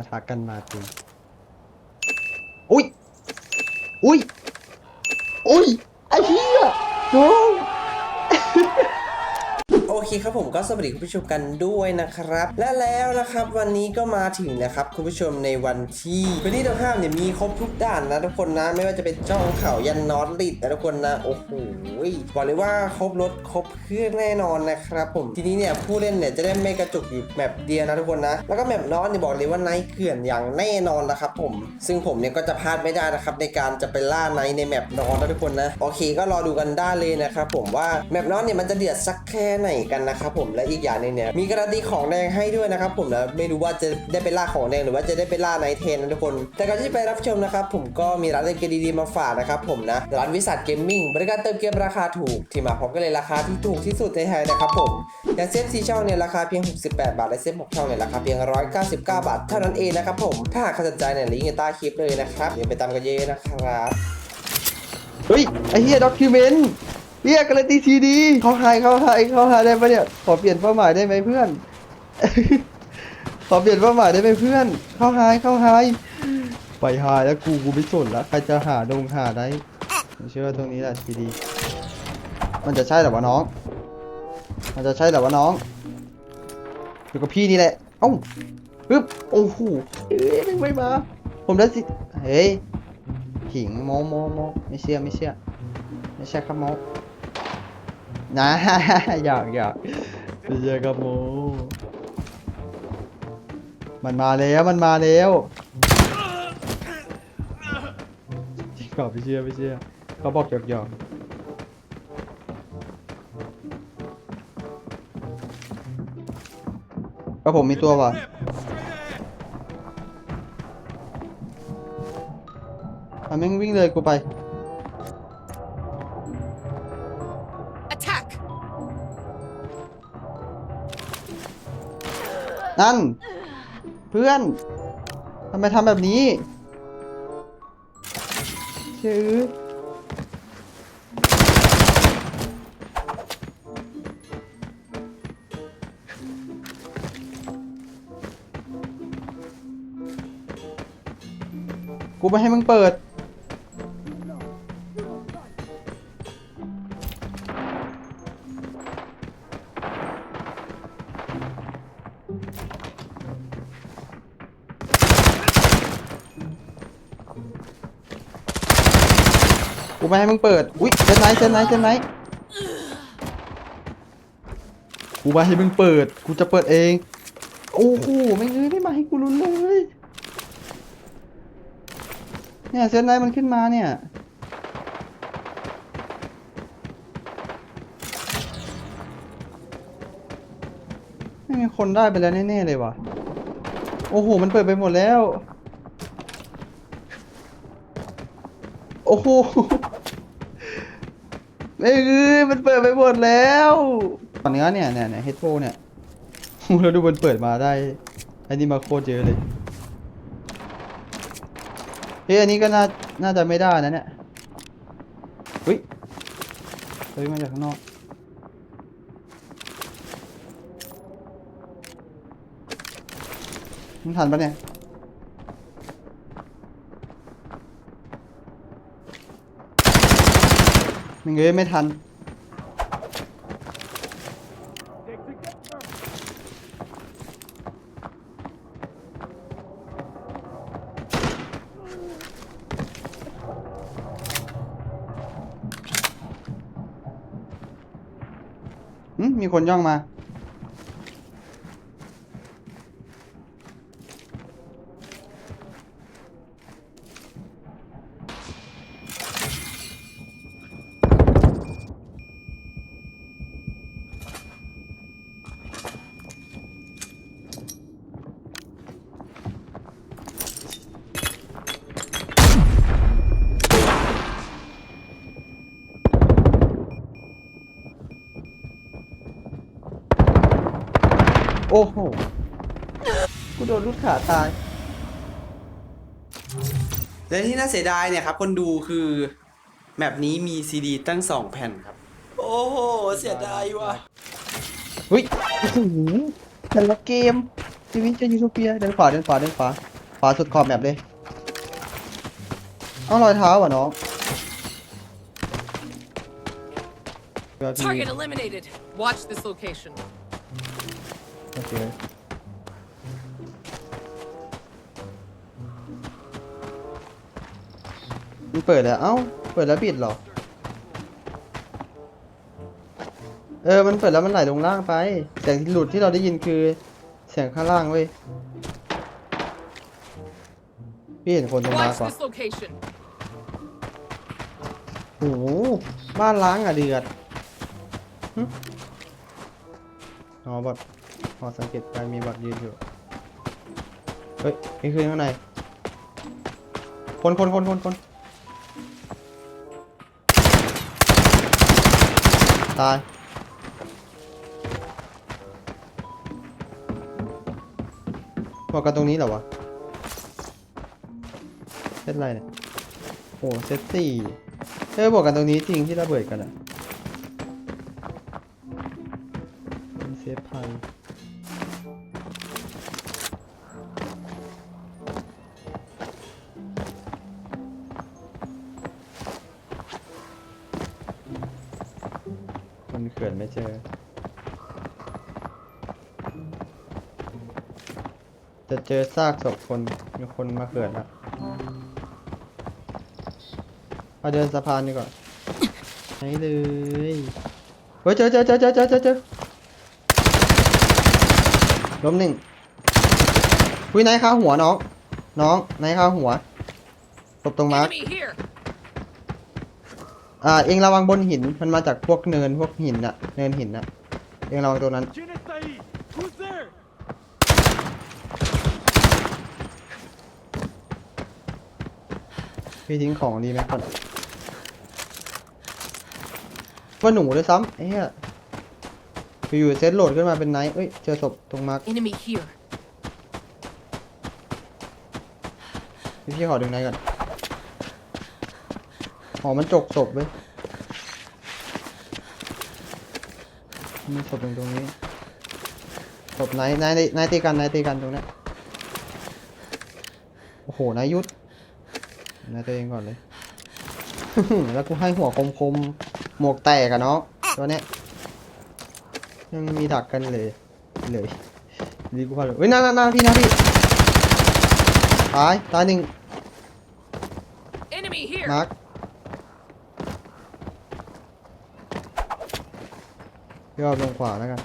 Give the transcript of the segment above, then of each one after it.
ปะทะกันมาจริง อุ้ย อุ้ย อุ้ย ไอ้เหี้ยโน้อง โอเคครับผมก็สวัสดีคุณผู้ชมกันด้วยนะครับ และแล้วนะครับวันนี้ก็มาถึงแล้วครับคุณผู้ชมในวันที่พื้นที่ตรงข้ามเนี่ยมีครบทุกด่านนะทุกคนนะไม่ว่าจะเป็นจ้องเขายันนอตลิดนะทุกคนนะโอ้โหบอกเลยว่าครบรถครบเครื่องแน่นอนนะครับผมทีนี้เนี่ยผู้เล่นเนี่ยจะได้ไม่กระจุกอยู่แมปเดียวนะทุกคนนะ แล้วก็แมปนอตเนี่ยบอกเลยว่าไนท์เขื่อนอย่างแน่นอนนะครับผม ซึ่งผมเนี่ยก็จะพลาดไม่ได้นะครับในการจะไปล่าไนท์ในแมปนอตนะทุกคนนะโอเคก็รอดูกันได้เลยนะครับผมว่าแมปนอตเนี่ยมันจะเดือดสักแค่ไหนกันนะครับผมและอีกอย่างนึงเนี่ยมีการันตีของแดงให้ด้วยนะครับผมแล้วไม่รู้ว่าจะได้ไปล่าของแดงหรือว่าจะได้ไปล่าไนท์เทนนะทุกคน แต่ก่อนที่จะไปรับชมนะครับผมก็มีร้านเล่นเกมดีๆมาฝากนะครับผมนะร้านวิสัทเกมมิ่งบริการเติมเกมราคาถูก ที่มาพร้อมกันเลยราคาที่ถูกที่สุดในไทยนะครับผมอย่างเซฟซีช่องเนี่ยราคาเพียง 68 บาทและเซฟ6ช่องเนี่ยราคาเพียง 199 บาท เท่านั้นเองนะครับผมถ้าหากสนใจเนี่ยลิงก์อยู่ใต้คลิปเลยนะครับเดี๋ยวไปตามกันเยอะนะครับเฮ้ยไอเหี้ยด็อกิเมนต์ เรียกกันเลยตีซีดีเขาหายเขาหายเขาหายได้ปะเนี่ยขอเปลี่ยนเป้าหมายได้ไหมเพื่อน ขอเปลี่ยนเป้าหมายได้ไหมเพื่อนเขาหายเขาหายไปหายแล้วกูกูไม่สนละใครจะหาดงหาได้เชื่อตรงนี้แหละทีดี มันจะใช่หรอวะน้อง มันจะใช่หรอวะน้องอยู่กับพี่นี่แหละเอ้าปึ๊บโอ้โหเอ้ยไม่มา ผมได้สิเฮ้ยขิงโมโมโมไม่เชื่อไม่เชื่อไม่ใช่ครับโม นะอยากอยากไม่ใช่ครับโมมันมาแล้วมันมาแล้วจริงเปล่าไม่เชื่อไม่เชื่อเขาบอกหยอกหยอกก็ผมมีตัวว่ะมันแม่งวิ่งเลยกูไป นั่น เพื่อนทำไมทำแบบนี้ชื่อกูไม่ให้มึงเปิด ไม่ให้มึงเปิด อุ้ยเซนไหนเซนไหนเซนไหนกูไม่ให้มึงเปิด กูจะเปิดเอง โอ้โหไม่เงยไม่มาให้กูรุนเลย เนี่ยเซนไหนมันขึ้นมาเนี่ย ไม่มีคนได้ไปแล้วแน่ๆเลยว่ะ โอ้โห มันเปิดไปหมดแล้ว โอ้โห ไม่คือมันเปิดไปหมดแล้วตอนนี้เนี่ยเนี่ยเนี่ยเฮดโฟเนี่ยเราดูมันเปิดมาได้อ้นี่มาโคตรเยอะเลยเฮ้ยอันนี้ก็น่าน่าจะไม่ได้นะเนี่ยเฮ้ยเฮ้ยมาจากข้างนอกมึงทันปะเนี่ย เงเอ้ยไม่ทัน มีคนย่องมา ขาตาย และที่น่าเสียดายเนี่ยครับ คนดูคือแมปนี้มีซีดีตั้ง2แผ่นครับ โอ้โห เสียดายว่ะเฮ้ยโอ้โหแต่ละเกมชีวิตจะยูโทเปียเดินขวาเดินขวาเดินขวาขวาสุดขอบแมปเลยเอารอยเท้าว่ะน้องเดี๋ยวพี่ Target eliminated. Watch this location. โอเค มันเปิดแล้ว เอ้า เปิดแล้วปิดเหรอ เออ มันเปิดแล้วมันไหลลงล่างไป เสียงหลุดที่เราได้ยินคือ เสียงข้างล่างเว้ย พี่เห็นคนตรงมา Watch กว่า this location. โอ้โห บ้านล้างอะเดือดหึอ๋อบอดพอสังเกตการมีบอดยืนอยู่ เฮ้ยนี่คือข้างในคนคนคนคนคน ตาย บอกกันตรงนี้เหรอวะเซตอะไรเนี่ยโอ้เซตสี่เออบอกกันตรงนี้จริงที่ระเบิดกันอะเซฟพัน เจอซากศพคน มีคนมาเกิดแล้วมาเดินสะพานดีกว่าไหนเลยเฮ้ยเจอเจอเจอเจอเจอเจอเจอล้มหนึ่งคุยนายข้าหัวน้อง น้องนายข้าหัวตบตรงมาร์ค Enemy here. อ่าเองระวังบนหิน มันมาจากพวกเนินพวกหินอะเนินหินอะเองระวังตัวนั้น พี่ทิ้งของดีไหมก่อนว่าหนูด้วยซ้ำไอ้เหี้ยอยู่ๆเซตโหลดขึ้นมาเป็นไนท์เอ้ย เจอศพตรงมาร์ค Enemy here. พี่พี่ขอดึงไนท์ก่อนอ๋อมันจกศพเว้ยมีศพตรงตรงนี้ศพไนท์ไนท์ไนท์ตีกันไนท์ตีกันตรงเนี้ยโอ้โหนายยุทธ นายตัวเองก่อนเลย แล้วกูให้หัวคมคมๆ หมวกแตกอะเนาะตัวเนี้ยยังมีดักกันเลย เลยดีกูพาเลยเฮ้ยหน้าหน้าหน้าพี่หน้าพี่ตายตายหนึ่ง Enemy here. มาร์คพี่เอาลงขวาแล้วกัน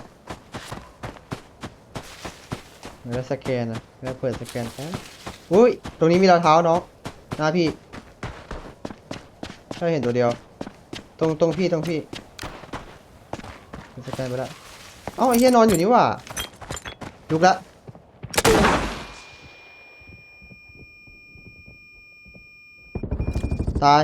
แล้วสแกนนะแล้วเปิดสแกนแป๊บอุ้ย ตรงนี้มีรองเท้าน้อง หน้าพี่ถ้าเห็นตัวเดียว ตรงตรงพี่ตรงพี่สแกนไปแล้วเอ้าไอ้เหี้ยนอนอยู่นี่ว่าลุกละตาย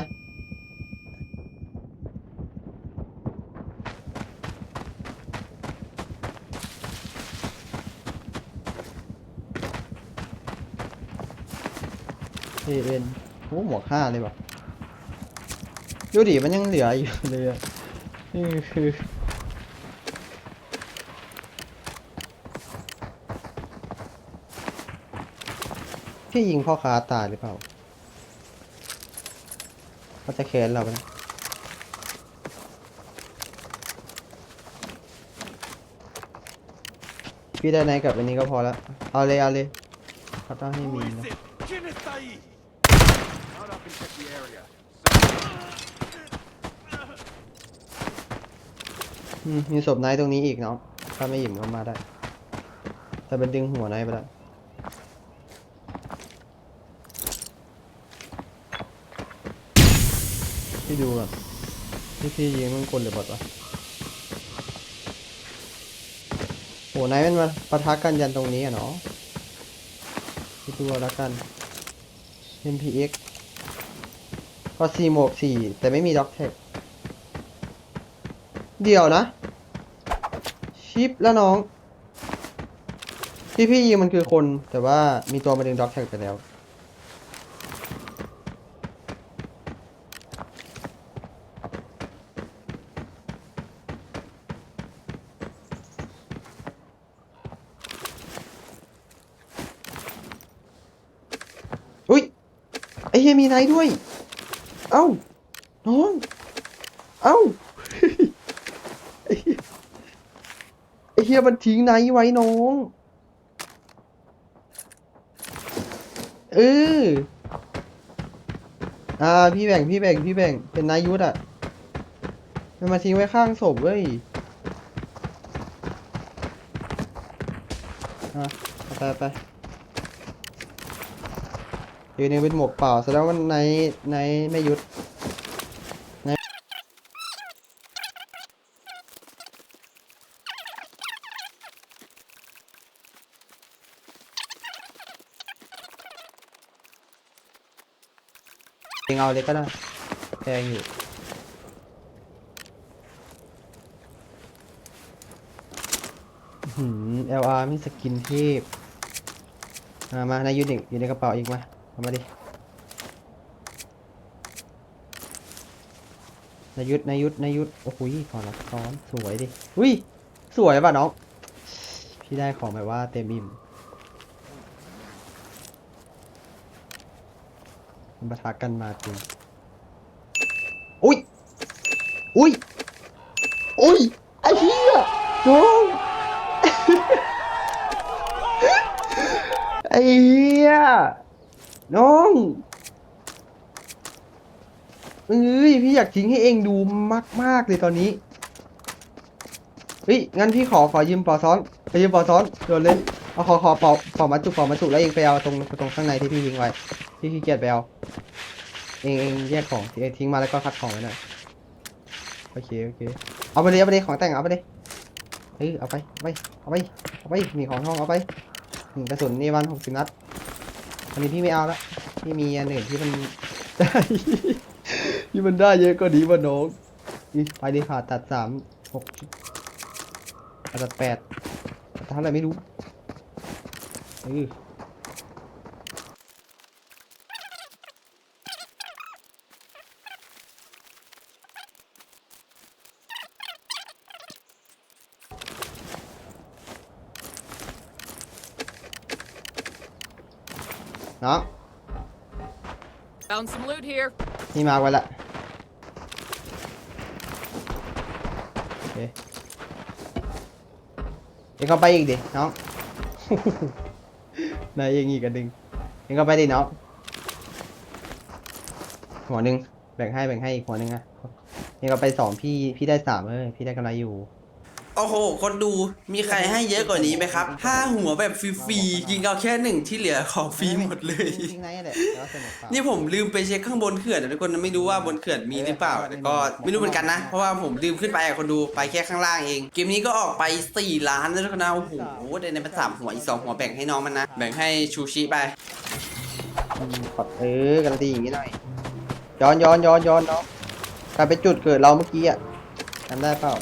เอเอ็น โอ้หมวกห้าเลยว่ะดูดิมันยังเหลืออยู่เลยอะนี่คือพี่ยิงพ่อค้าตายหรือเปล่าเขาจะแค้นเราปะเนี่ยพี่ได้ไหนกับอันนี้ก็พอแล้ว เอาเลย เอาเลยเขาต้องให้มีนะ Mount up and check the area. อืมมีศพนท์ตรงนี้อีกเนาะถ้าไม่หยิบก็มาได้ แต่เป็นดึงหัวนท์ไปแล้ว พี่ดูก่อนพี่พี่ยิงมันคนหรือบอทวะโหไนท์มันมาปะทะกันยันตรงนี้อะเนาะพี่ดูเอาลกัน MPX ก็4หมวก4แต่ไม่มีด็อกแท็กเดี๋ยวนะ ชิปแล้วน้อง ที่พี่ยิงมันคือคน แต่ว่ามีตัวมาดึงด็อกแท็กไปแล้วเฮียมีไนด้วย เอ้า น้อง เอ้าไอ้เหี้ยไอ้เฮียมันทิ้งไนท์ไว้น้อง เออ อ่า พี่แบ่ง พี่แบ่ง พี่แบ่ง เป็นนายยุทธอะ มันมาทิ้งไว้ข้างศพเว้ยอะไปไป อยู่ในเป็นหมวกเปล่าแสดงว่าในในไม่ยุดในเองเอาเลยก็ได้แพงอยู่หืม LR ไม่สกินเทพมา มาในยูนิคอยู่ในกระเป๋าอีกมา เอามาดินายุทธนายุทธนายุทธโอ้โหขอรับซ้อนสวยดิอุ้ยสวยป่ะน้อง พี่ได้ของแบบว่าเต็มอิ่มมันปะทะกันมาจริง อุ้ย อุ้ย อุ้ย ไอ้เหี้ยน้องไอ้เหี้ย น้องเอ้ยพี่อยากทิ้งให้เองดูมาก ๆ เลยตอนนี้เฮ้ยงั้นพี่ขอขอยืมปอซ้อนไปยืมปอซ้อนโดนเลยเอาขอขอปอปอมาจุกปอมาจุกแล้วเองไปเอาตรงตรงข้างในที่พี่ทิ้งไว้พี่ขี้เกียจไปเอาเองเองแยกของเองทิ้งมาแล้วก็คัดของไว้หน่อยโอเคโอเคเอาไปเลยเอาไปเลยของแต่งเอาไปเลยเออเอาไปเอาไปเอาไปเอาไปมีของทองเอาไปหนึ่งกระสุนนี่วันหกสิบนัด อันนี้พี่ไม่เอาละพี่มีอันอื่นที่มันได้ ที่มันได้เยอะก็ดีวะน้องนี่ไปดีค่ะตัดสามหกตัดแปดตัดเท่าไหร่ไม่รู้เออ น้อง Found some loot here. นี่มาไว้ละโอเคเอ็งเข้าไปอีกดิน้อง นายเองอีกอันหนึ่งเอ็งเข้าไปดิน้อง หัวหนึ่งแบ่งให้แบ่งให้อีกหัวหนึ่งอะเอ็งเข้าไปสองพี่พี่ได้สามเออพี่ได้กำไรอยู่ โอ้โห คนดูมีใครให้เยอะกว่านี้ไหมครับห้าหัวแบบฟรีๆยิงเอาแค่หนึ่งที่เหลือของฟรีหมดเลย ทิ้งไหนแหละแล้วสนุกเปล่านี่ผมลืมไปเช็คข้างบนเขื่อนแต่ทุกคนไม่รู้ว่าบนเขื่อนมีหรือเปล่าแต่ก็ไม่รู้เหมือนกันนะ เพราะว่าผมลืมขึ้นไปอะคนดูไปแค่ข้างล่างเอง เกมนี้ก็ออกไป 4 ล้านแล้วทุกคนนะโอ้โหได้ในเป็นสามหัวอีกสองหัวแบ่งให้น้องมันนะ แบ่งให้ชูชิไป อืมขอเออการันตีอย่างนี้หน่อย ย้อนย้อนย้อนย้อนเนาะกลายเป็นจุดเกิดเราเมื่อกี้อะจำได้เปล่า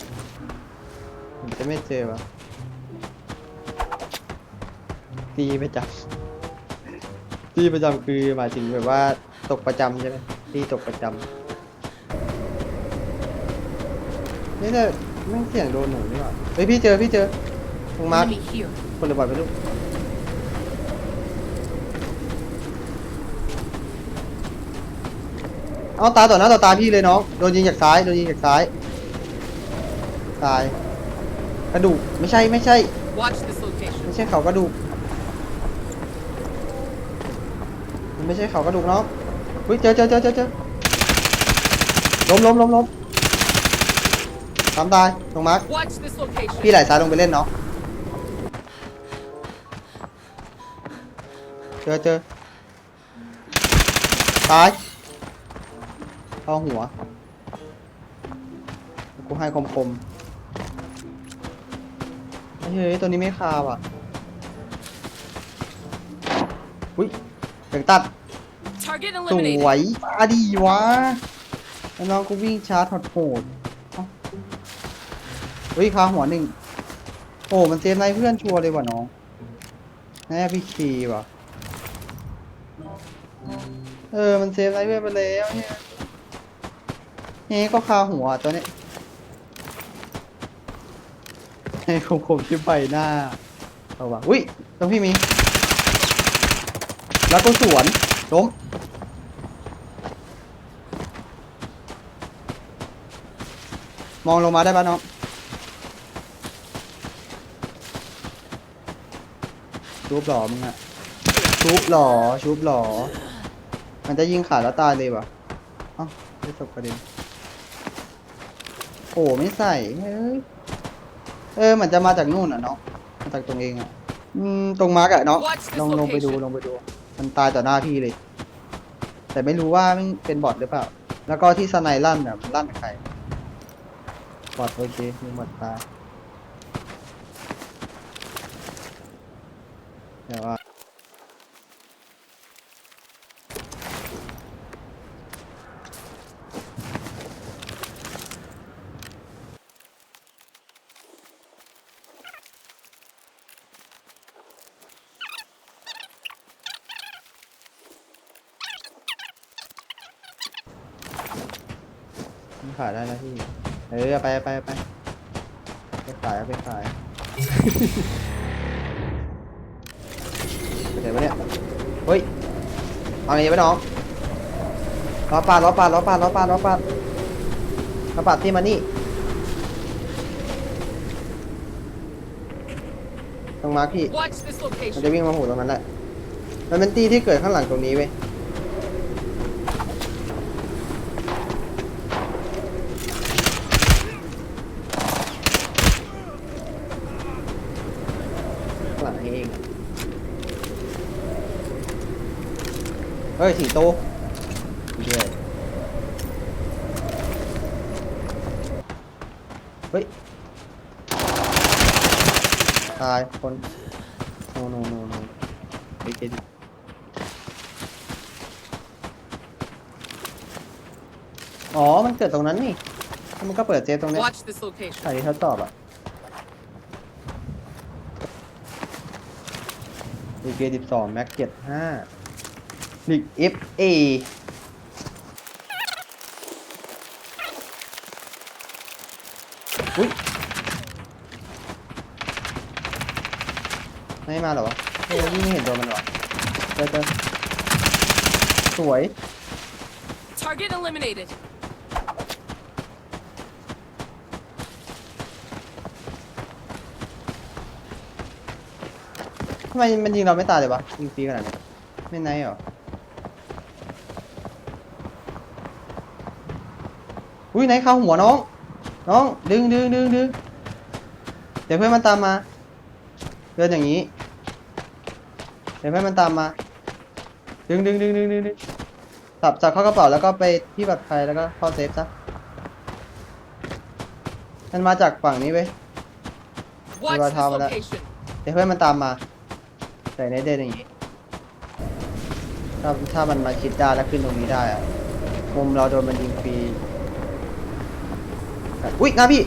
ผมจะไม่เจอวะตีประจำตีประจำคือหมายถึงแบบว่าตกประจำใช่ไหมตีตกประจำนี่เนี่ยแม่งเสียงโดนหนูนี่หว่าเฮ้ยพี่เจอพี่เจอตรงมาร์ค Enemy here. คนระบาดไปลูกเอาตาต่อหน้าต่อตาพี่เลยน้องโดนยิงจากซ้ายโดนยิงจากซ้ายตาย กระดูกไม่ใช่ไม่ใช่ Watch this location. ไม่ใช่เขากระดูกมันไม่ใช่เขากระดูกน้องเฮ้ยเจอเจอเจอเจอเจอล้มล้มล้มล้มสามตายตรงมาร์ค Watch this location. พี่ไหลซ้ายลงไปเล่นเนาะเจอเจอตายเข้าหัว กูให้คมคมๆ เฮ้ยตัวนี้ไม่คาว่ะอุ้ยเสียงตัด Target ส eliminated. วยมาดีวะแล้วน้องกูวิ่งชาร์จหดโหดเอ้าเฮ้ยคาหัวหนึ่งโอ้มันเซฟในเพื่อนชัวร์เลยว่ะน้องแน่พี่คีว่ะ เออ มันเซฟในเพื่อนไปแล้วเนี่ยเฮ้ก็คาหัวตัวเนี้ย ผมผมชิบใบหน้าเอาวะอุ้ยตรงพี่มี แล้วก็สวนล้มมองลงมาได้ปะน้องชุบหล่อมึงอะชุบหล่อชุบหล่อมันจะยิงขาแล้วตายเลยวะอ้าได้ศพกระเด็นโอ้ไม่ใส่เฮ้ย เออเหมือนจะมาจากนู่นอะเนาะมาจากตรงเองอะอืมตรงมาร์กอะเนาะ Watch this ลองลงไปดู location ลงไปดู มันตายต่อหน้าพี่เลย แต่ไม่รู้ว่ามันเป็นบอทหรือเปล่า แล้วก็ที่สไนลั่นอะมันลั่นกับใคร บอทโอเคมีบอทตายเดี๋ยวว่า มันขายได้นะพี่ เออเอาไปเอาไปเอาไปไปขายเอาไปขาย ไปไหนวะเนี่ย เฮ้ย เอาไงไป น้องล้อปาดล้อปาดล้อปาดล้อปาดล้อปาดล้อปาดที่มานี่ตรงมาร์คพี่ Watch this มัน location. จะวิ่งมาหูตรงนั้นแหละ มันเป็นตีที่เกิดข้างหลังตรงนี้เว้ย ข้างหลังนี้เอง เฮ้ยสิงโตด้วยเฮ้ย ตาย คนโนโนโนโนไปเกดิอ๋อ มันเกิดตรงนั้นนี่แล้วมันก็เปิดเจตรงเนี้ย Watch this location. ใครที่เขาตอบอะลีกเกสิบสองแม็กเจ็ดห้า ลีกเอฟเออุ้ยไม่มาเหรอวะเฮ้ยนี่ไม่เห็นตัวมันเหรอเจอเจอสวย Target eliminated. ทำไมมันยิงเราไม่ตายเลยวะยิงฟรีขนาดนี้ไม่ไนท์เหรอ อุ้ยไหนเข้าหัวน้อง น้อง ดึงดึงดึงดึงเดี๋ยวเพื่อนมันตามมาเดินอย่างนี้ เดี๋ยวเพื่อนมันตามมา ดึงดึงดึงดึงดึงดึงสับสับเข้ากระเป๋าแล้วก็ไปที่ปลอดภัยแล้วก็เข้าเซฟซะมันมาจากฝั่งนี้เว้ย Watch Right, this how about that? location. เดี๋ยวเพื่อนมันตามมาใส่ในเดินอย่างนี้ถ้าถ้ามันมาชิดได้แล้วขึ้นตรงนี้ได้อะมุมเราโดนมันยิงฟรี อุ้ยหน้าพี่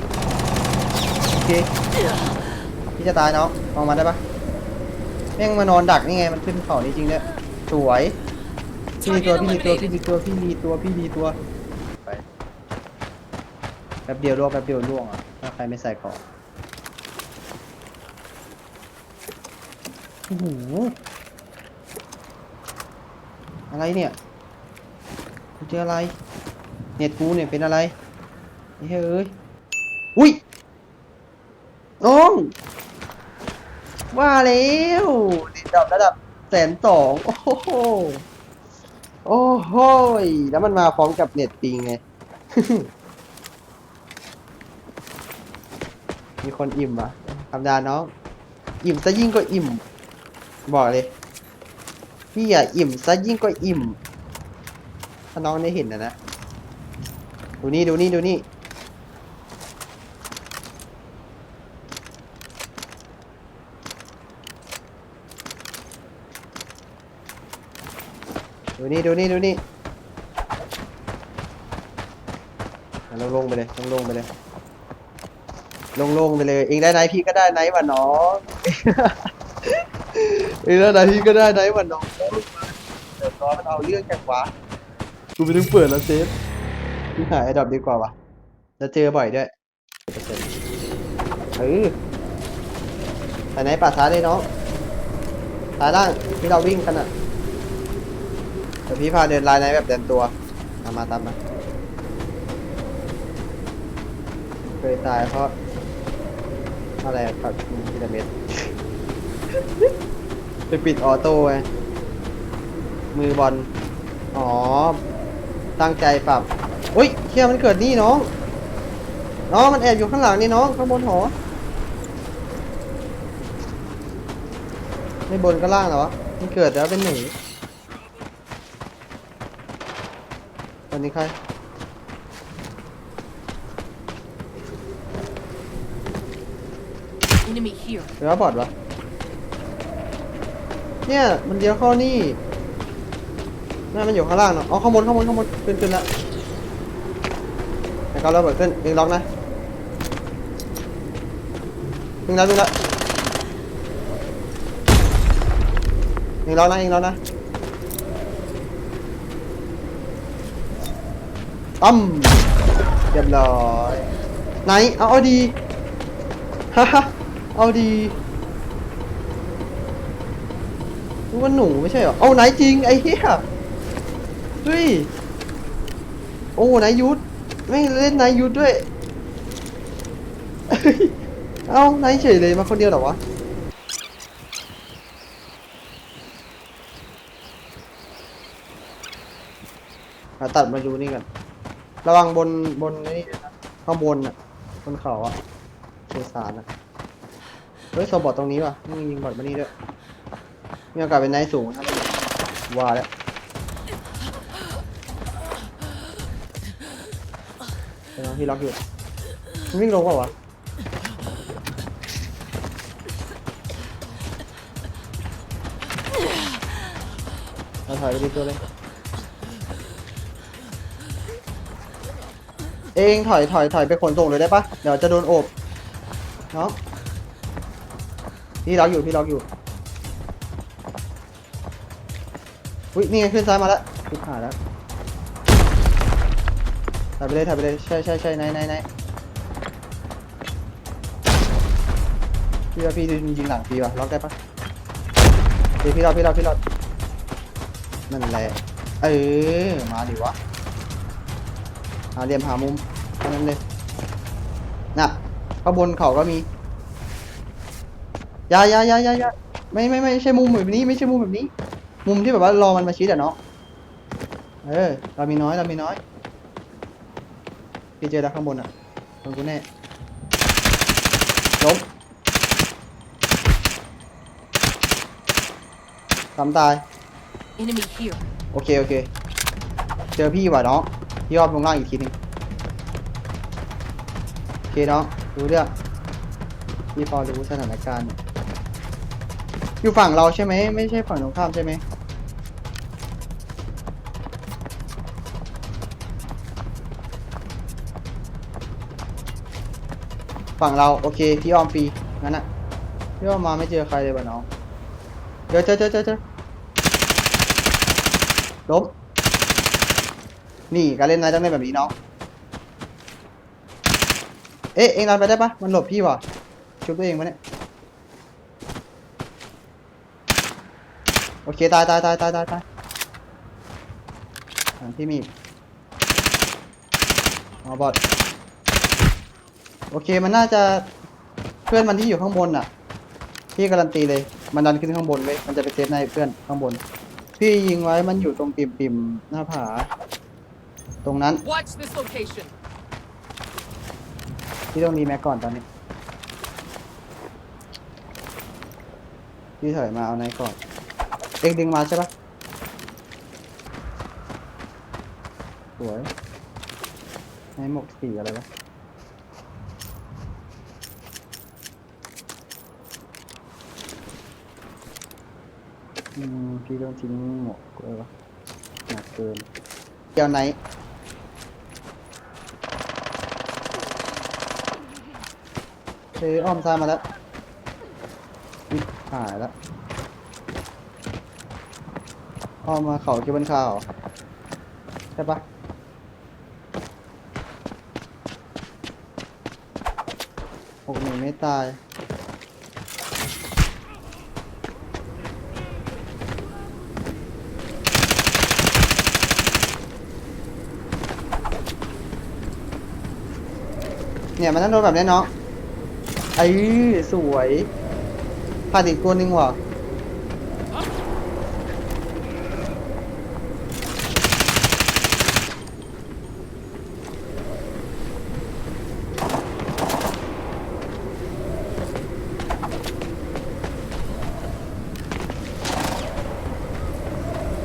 โอเคพี่จะตายเน้องมองมาได้ปะแม่งมานอนดักนี่ไงมันขึ้นเขานี่จริงเนี่ยสวยพี่รีตัวพี่รีตัวพี่รีตัวพี่รีตัวพี่รีตัวไปแป๊บเดียวล่วงแป๊บเดียวล่วงอะถ้าใครไม่ใส่ของโอ้โหอะไรเนี่ยกูเจออะไร เน็ตกูเนี่ยเป็นอะไร เฮ้ยอุ้ยน้อง ว่าแล้วเน็ตดับระดับแสนสองโอ้โหโอ้โหแล้วมันมาพร้อมกับเน็ตปิงไง มีคนอิ่มอะธรรมดาน้อง อิ่มซะยิ่งกว่าอิ่ม บอกเลย พี่อะอิ่มซะยิ่งกว่าอิ่ม ถ้าน้องได้เห็นนะนะ ดูนี่ดูนี่ดูนี่ ดูนี่ดูนี่ดูนี่อะลงลงไปเลยลงลงไปเลย ลงลงไปเลย เองได้ไหนพี่ก็ได้ไหนวะน้องเองได้ไหนพี่ก็ได้ไหนวะน้องเดี๋ยวรอมันเอาเรื่องจากวะกูไปถึงเปิดแล้วเซฟพี่หาไอ้ดอกดีกว่าวะแล้วเจอบ่อยด้วยเออไปไหนป่าช้าเลยน้องซ้ายล่างที่เราวิ่งกันอะเดี๋ยวพี่พาเดินลายไหนแบบเดินตัวตามมาตามมาเคยตายเพราะอะไรปัดพีระมิดไปปิดออโต้ไงมือบอลอ๋อ ตั้งใจปรับอุ้ยเชี่ยมันเกิดนี่น้องน้องมันแอบอยู่ข้างหลังนี่น้องข้างบนหอไม่บนก็ล่างเหรอวะมันเกิดแล้วเป็นหนูต อนนี้ใคร Enemy here. หรือว่าบอดวะเนี่ยมันเดียวเข้านี่แม่มันอยู่ข้างล่างเนาะอ๋อข้างบนข้างบนข้างบนขึ้นขึ้นแล้วแต่ก็ระเบิดขึ้นยิงล็อกนะยิงแล้วยิงแล้วยิงล็อกนะยิงล็อกนะ ตั้มเรียบร้อยไหนเอาเอาดีฮ่าฮ่าเอาดีรู้ว่าหนูไม่ใช่เหรอเอาไหนจริงไอ้เหี้ยเฮ้ยโอ้ไหนยุทธไม่งเล่นไหนยุทธด้วย เอาไหนเฉยเลยมาคนเดียวเหรอวะมาตัดมาดูนี่กัน ระวังบนบนนี่ด้วยนะข้างบนอะบนเขาอะเชสารอะเฮ้ยโซบอทตรงนี้ว่ะมึงยิงบอทมานี่ด้วยมีโอกาสเป็นนท์สูงนะว่าแล้วเดี๋ยวนะพี่ล็อกอยู่มันวิ่งลงเปล่าวะเราถอยไปดีตัวเลย เองถอยถอยถอยไปขนส่งเลยได้ปะเดี๋ยวจะโดนโอบเนาะพี่ล็อกอยู่พี่ล็อกอยู่อุ้ยนี่ไงขึ้นซ้ายมาแล้วขึ้นขาแล้วถ่ายไปเลยถ่ายไปเลยใช่ใช่ใช่ไหนไหนไหนพี่ว่าพี่ยิงหลังพี่วะล็อกได้ปะเดี๋ยวพี่ล็อกพี่ล็อกพี่ล็อกนั่นแหละเออมาดิวะ หาเหลี่ยมหามุมแค่นั้นเลยน่ะข้างบนเขาก็มีอยาอยาอยาอยาอยาไม่ไม่ไม่ใช่มุมแบบนี้ ไม่ใช่มุมแบบนี้ มุมที่แบบว่ารอมันมาชิดอะเนาะเออเรามีน้อยเรามีน้อยพี่เจอแล้วข้างบนอะตรงกูแน่ล้มสามตาย Enemy here. โอเค โอเค เจอพี่ว่ะน้อง พี่อบลงล่างอีกทีหนึงโอเคน้องรู้เรื่องพี่พอรู้สถานการณ์ อยู่ฝั่งเราใช่ไหมไม่ใช่ฝั่งตรงข้ามใช่ไหมฝั่งเราโอเคพี่ออมฟรีงั้นอะพี่ออมมาไม่เจอใครเลยวะน้องเจอเจอเจอเจอเจอล้ม นี่การเล่นนายต้องเล่นแบบนี้น้อง เอ๊ะเองรันไปได้ปะมันหลบพี่ว่ะชุบตัวเองปะเนี่ย โอเคตายตายตายตายตายตายอะพี่มีอีกอ๋อบอดโอเคมันน่าจะเพื่อนมันที่อยู่ข้างบนอะ พี่การันตีเลย มันดันขึ้นข้างบนเลยมันจะไปเซฟในเพื่อนข้างบน พี่ยิงไว้มันอยู่ตรงปิ่มปิ่มหน้าผา ตรงนั้น Watch this location. พี่ต้องรีแม็กก่อนตอนนี้ พี่ถอยมาเอาไหนก่อนเอ็งดึงมาใช่ปะสวยในหมวกสีอะไรวะอืมพี่ต้องทิ้งหมวกเลยวะหนักเกินเดี๋ยวไหน เอ้อ้อมซ้ายมาแล้วอุ๊ยหายแล้วอ้อมมาเขาเก็บบนข่าวใช่ปะหกหนึ่งไม่ตายเนี่ยมันต้องโดนแบบนี้เน้อง ไอ้สวยผ่านอีกตัวหนึงว่ะ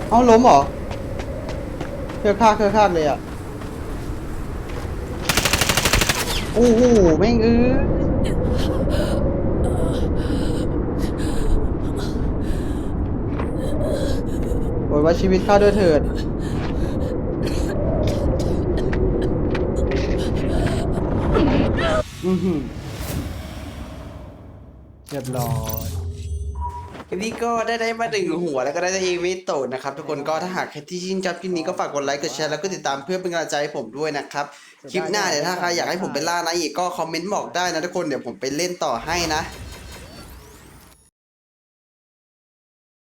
เอ้าล้มเหรอเครือข้าเครือข้าเลยอะโอ้โหแม่งเอ้ยโอย ว่าชีวิตข้าด้วยเถิด อือหือเรียบร้อยคลิปนี้ก็ได้ได้มาถึงหัวแล้วก็ได้ได้เอเวโตนะครับ ทุกคนก็ถ้าหากใครที่ชื่นชอบคลิปนี้ก็ฝากกดไลค์กดแชร์แล้วก็ติดตามเพื่อเป็นกำลังใจให้ผมด้วยนะครับ คลิปหน้าเดี๋ยวถ้าใครอยากให้ผมไปล่านะอีกก็คอมเมนต์บอกได้นะทุกคนเดี๋ยวผมไปเล่นต่อให้นะ